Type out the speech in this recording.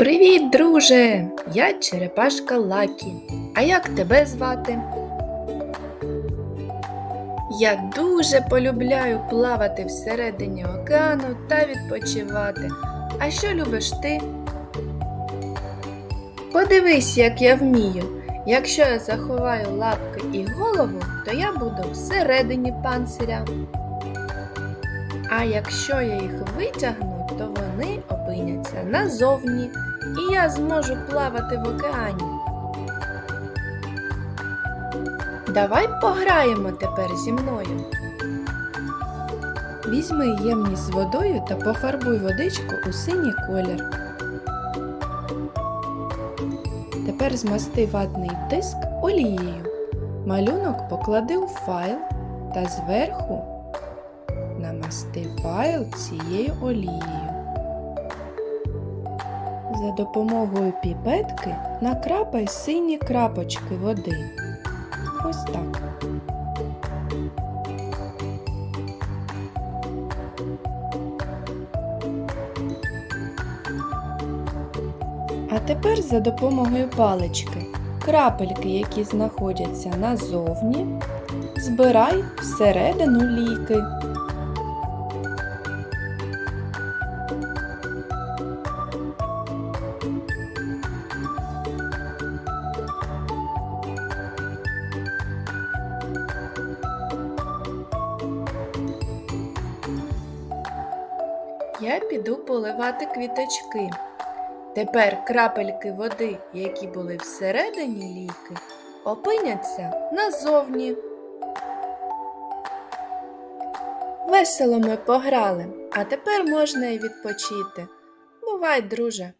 Привіт, друже! Я черепашка Лакі. А як тебе звати? Я дуже полюбляю плавати всередині океану та відпочивати. А що любиш ти? Подивись, як я вмію. Якщо я заховаю лапки і голову, то я буду всередині панциря. А якщо я їх витягну, то вони опиняться назовні, і я зможу плавати в океані. Давай пограємо тепер зі мною. Візьми ємність з водою та пофарбуй водичку у синій колір. Тепер змасти ватний диск олією. Малюнок поклади у файл та зверху намасти файл цією олією. За допомогою піпетки накрапай сині крапочки води. Ось так. А тепер за допомогою палички крапельки, які знаходяться назовні, збирай всередину ліки. Я піду поливати квіточки. Тепер крапельки води, які були всередині ліки, опиняться назовні. Весело ми пограли, а тепер можна і відпочити. Бувай, друже!